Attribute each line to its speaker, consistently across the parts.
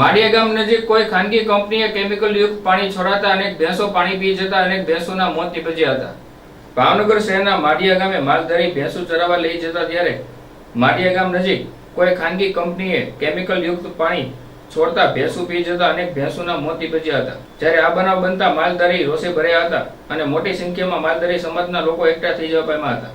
Speaker 1: માળિયા ગામ નજીક કોઈ ખાનગી કંપનીએ કેમિકલ યુક્ત પાણી છોડાતા અનેક ભેંસો પાણી પી જતા અનેક ભેંસોના મોત નિપજ્યા હતા. ભાવનગર શહેરના માળિયા ગામે માલધારી ભેંસો ચરાવવા લઈ જતા ત્યારે માળિયા ગામ નજીક કોઈ ખાનગી કંપનીએ કેમિકલ યુક્ત પાણી છોડતા ભેંસો પી જતા અનેક ભેંસોના મોત નિપજ્યા હતા. જ્યારે આ બનાવ બનતા માલધારી રોષે ભર્યા હતા અને મોટી સંખ્યામાં માલધારી સમાજના લોકો એકઠા થઈ જવા પામ્યા હતા.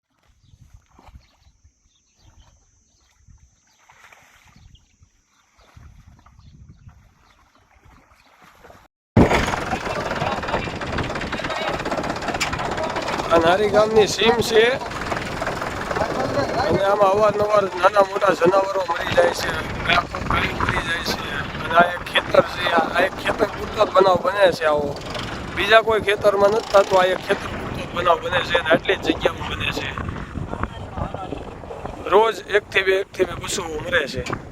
Speaker 2: નારી ગામની સીમ છે. અને આમાં અવારનવાર નાના મોટા જનાવરો મરી જાય છે. ગાયો મરી જાય છે. અને આ એક ખેતર છે. આ એક ખેતર પૂરતો બનાવ બને છે આવો. બીજા કોઈ ખેતરમાં નથી થતું. આ એક ખેતર પૂરતો બનાવ બને છે અને આટલી જ જગ્યામાં બને છે. રોજ એકથી બે એકથી બે પશુઓ મરે છે.